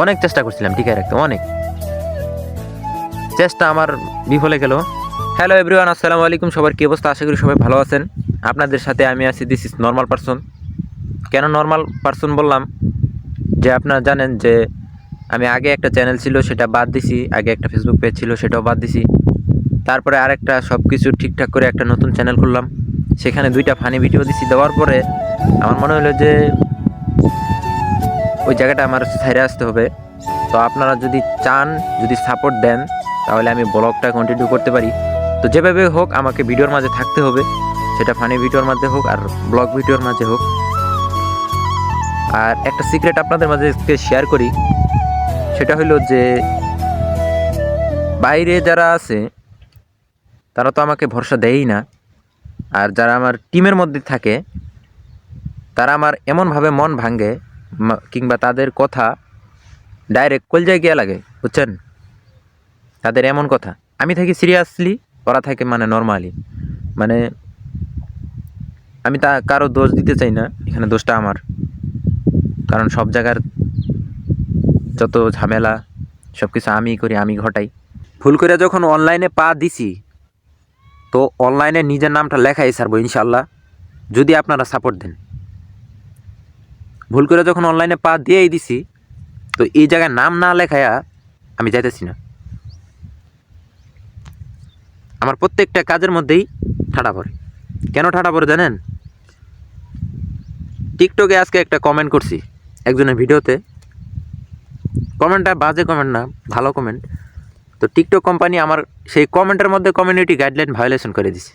অনেক চেষ্টা করছিলাম টিকে রাখতে অনেক। চেষ্টা আমার বিফলে গেল। হ্যালো এভরিওয়ান আসসালামু আলাইকুম, সবার কী অবস্থা? আশা করি সবাই ভালো আছেন। আপনাদের সাথে আমি আছি দিস ইজ নর্মাল পারসন কেন নর্মাল পারসন বললাম? যে আপনারা জানেন যে আমি আগে একটা চ্যানেল ছিল, সেটা বাদ দিছি। আগে একটা ফেসবুক পেজ ছিল, সেটাও বাদ দিছি। তারপরে আরেকটা সব কিছু ঠিকঠাক করে একটা নতুন চ্যানেল খুললাম। সেখানে দুইটা ফানি ভিডিও দিছি। দেওয়ার পরে আমার মনে হলো যে ওই জায়গাটা আমার ছাইরে আসতে হবে। তো আপনারা যদি চান, যদি সাপোর্ট দেন, তাহলে আমি ব্লগটা কন্টিনিউ করতে পারি। তো যেভাবে হোক, আমাকে ভিডিওর মাঝে থাকতে হবে। সেটা ফানি ভিডিওর মাঝে হোক আর ব্লগ ভিডিওর মাঝে হোক। আর একটা সিক্রেট আপনাদের মাঝে শেয়ার করি। সেটা হলো যে, বাইরে যারা আছে, তারা তো আমাকে ভরসা দেয়ই না। আর যারা আমার টিমের মধ্যে থাকে, তারা আমার এমনভাবে মন ভাঙে কিংবা তাদের কথা ডাইরেক্ট কলজায় গিয়া লাগে, বুঝছেন? তাদের এমন কথা। আমি থাকি সিরিয়াসলি ওরা থাকে মানে নর্মালি মানে আমি তা কারও দোষ দিতে চাই না, এখানে দোষটা আমার। কারণ সব জায়গার যত ঝামেলা সব কিছু আমি করি, আমি ঘটাই। ভুল করে যখন অনলাইনে পা দিছি, তো অনলাইনে নিজের নামটা লেখাই সারবো ইনশাল্লাহ যদি আপনারা সাপোর্ট দেন। ভুল করে যখন অনলাইনে পা দিয়েই দিছি, তো এই জায়গায় নাম না লেখায়া আমি যাইতেছি না। আমার প্রত্যেকটা কাজের মধ্যেই ঠাডা পড়ে। কেন ঠাডা পড়ে জানেন? টিকটকে আজকে একটা কমেন্ট করছি একজনের ভিডিওতে। কমেন্টটা বাজে কমেন্ট না, ভালো কমেন্ট তো টিকটক কোম্পানি আমার সেই কমেন্টের মধ্যে কমিউনিটি গাইডলাইন ভায়োলেশন করে দিছে।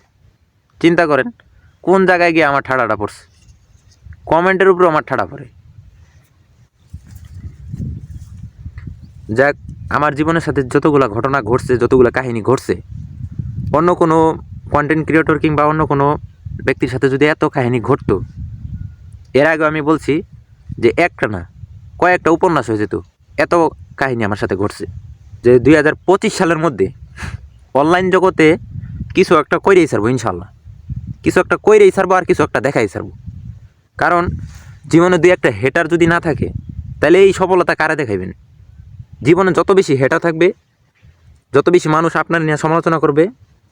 চিন্তা করেন, কোন জায়গায় গিয়ে আমার ঠাডাটা পড়ছে? কমেন্টের উপর আমার ঠাডা পড়ে। যাক, আমার জীবনের সাথে যতগুলো ঘটনা ঘটছে, যতগুলো কাহিনী ঘটছে, অন্য কোনো কন্টেন্ট ক্রিয়েটর কিংবা অন্য কোনো ব্যক্তির সাথে যদি এত কাহিনী ঘটতো, এর আগে আমি বলছি যে একটা না, কয়েকটা উপন্যাস হয়ে যেত, এত কাহিনী আমার সাথে ঘটছে। যে দুই হাজার পঁচিশ সালের মধ্যে অনলাইন জগতে কিছু একটা কইরেই ছাড়বো ইনশাল্লাহ কিছু একটা কইরেই ছাড়বো আর কিছু একটা দেখাই ছাড়বো। কারণ জীবনে দুই একটা হেটার যদি না থাকে, তাহলে এই সফলতা কারা দেখাইবেন? জীবনে যত বেশি হেটার থাকবে, যত বেশি মানুষ আপনার নিয়ে সমালোচনা করবে,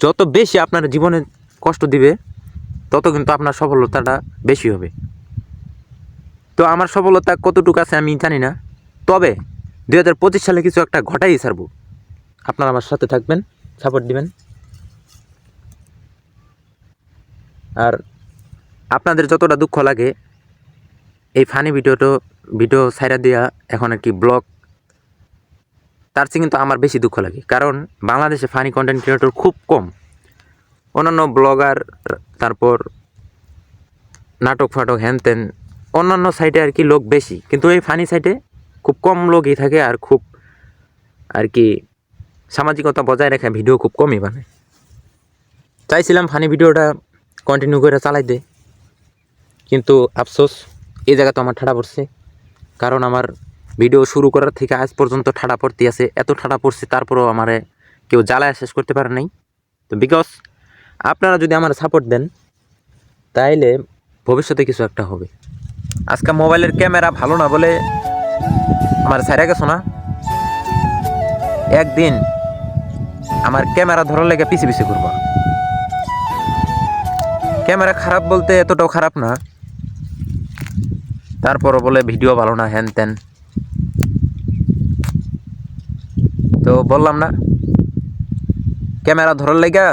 যত বেশি আপনার জীবনে কষ্ট দিবে, তত কিন্তু আপনার সফলতাটা বেশি হবে। তো আমার সফলতা কতটুকু আছে আমি জানি না, তবে দুই হাজার পঁচিশ সালে কিছু একটা ঘটাই ছাড়বো। আপনারা আমার সাথে থাকবেন সাপোর্ট দিবেন। আর আপনাদের যতটা দুঃখ লাগে, এই ফানি ভিডিওটো ভিডিও সাইরা দিয়া এখন একটি ব্লগ তার চেয়ে কিন্তু আমার বেশি দুঃখ লাগে। কারণ বাংলাদেশে ফানি কন্টেন্ট ক্রিয়েটর খুব কম। অন্যান্য ব্লগার তারপর নাটক ফাটক হ্যান ত্যান অন্যান্য সাইটে আর কি লোক বেশি। কিন্তু এই ফানি সাইটে খুব কম লোকই থাকে আর খুব আর কি সামাজিকতা বজায় রেখে ভিডিও খুব কমই বানায়। চাইছিলাম ফানি ভিডিওটা কন্টিনিউ করে চালাই দে। কিন্তু আফসোস, এই জায়গা তো আমার ঠাড়া পড়ছে। কারণ আমার ভিডিও শুরু করার থেকে আজ পর্যন্ত ঠাড়া পড়তে আছে। এত ঠাড়া পড়ছে, তারপরেও আমার কেউ জ্বালায় শেষ করতে পারে নাই। তো বিকজ আপনারা যদি আমার সাপোর্ট দেন, তাইলে ভবিষ্যতে কিছু একটা হবে। আজকে মোবাইলের ক্যামেরা ভালো না বলে আমার স্যারে গেছো না। একদিন আমার ক্যামেরা ধরার লেগে পিছিয়ে পিছিয়ে করব ক্যামেরা খারাপ বলতে এতটাও খারাপ না। তারপরও বলে ভিডিও ভালো না হ্যান ত্যান তো বললাম না, ক্যামেরা ধরার লেগা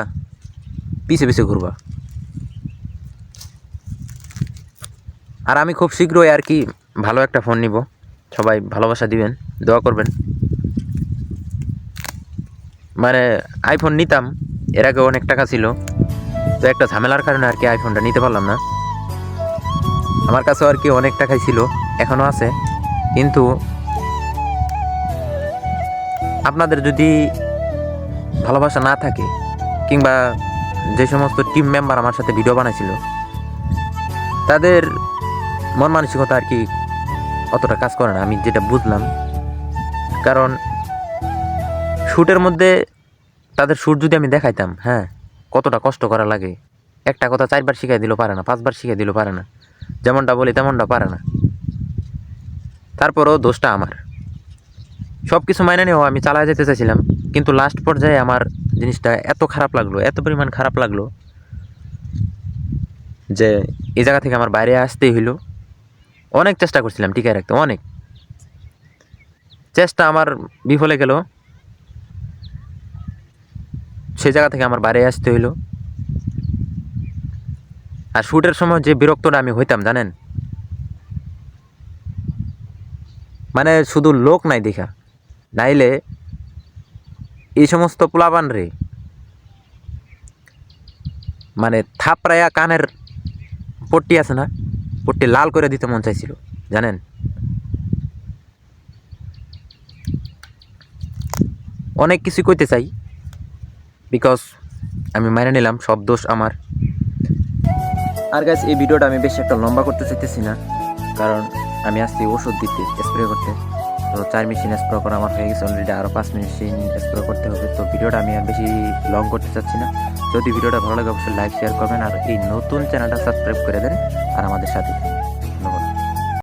পিছে পিছে ঘুরবা। আর আমি খুব শীঘ্রই আর কি ভালো একটা ফোন নিব। সবাই ভালোবাসা দিবেন, দোয়া করবেন। মানে আইফোন নিতাম, এর আগে অনেক টাকা ছিল। তো একটা ঝামেলার কারণে আর কি আইফোনটা নিতে পারলাম না। আমার কাছেও আর কি অনেক টাকাই ছিল এখনও আছে। কিন্তু আপনাদের যদি ভালোবাসা না থাকে, কিংবা যে সমস্ত টিম মেম্বার আমার সাথে ভিডিও বানাইছিল, তাদের মন মানসিকতা আর কি অতটা কাজ করে না, আমি যেটা বুঝলাম। কারণ শ্যুটের মধ্যে তাদের শ্যুট যদি আমি দেখাইতাম হ্যাঁ কতটা কষ্ট করা লাগে। একটা কথা চারবার শিখাই দিল পারে না, পাঁচবার শিখাই দিল পারে না। যেমনটা বলি তেমনটা পারে না। তারপরও দোষটা আমার। সব কিছু মাইনে নিয়েও আমি চালায় যেতে চাইছিলাম, কিন্তু লাস্ট পর্যায়ে আমার জিনিসটা এত খারাপ লাগল, এত পরিমাণ খারাপ লাগল যে এই জায়গা থেকে আমার বাইরে আসতেই হইল। অনেক চেষ্টা করছিলাম টিকায় রাখতে, অনেক। চেষ্টা আমার বিফলে গেল। সেই জায়গা থেকে আমার বাইরে আসতে হইল। আর শ্যুটের সময় যে বিরক্তটা আমি হইতাম, জানেন? মানে শুধু লোক নাই দেখা। নাইলে এই সমস্ত পোলাবান রে মানে থাপড়াইয়া কানের পট্টি আছে না, পট্টি লাল করে দিতে মন চাইছিল, জানেন? অনেক কিছু কইতে চাই বিকজ আমি মেনে নিলাম, সব দোষ আমার। আর গাছ এই ভিডিওটা আমি বেশি একটা লম্বা করতে চাইতেছি না, কারণ আমি আসছি ওষুধ দিতে স্প্রে করতে। তো চার মেশিন স্প্রে করা আমার হয়ে গেছে অলরেডি আরও পাঁচ মেশিন স্প্রে করতে হবে। তো ভিডিওটা আমি আর বেশি লং করতে চাচ্ছি না। যদি ভিডিওটা ভালো লাগে, অবশ্যই লাইক শেয়ার করবেন আর এই নতুন চ্যানেলটা সাবস্ক্রাইব করে দেন আর আমাদের সাথে।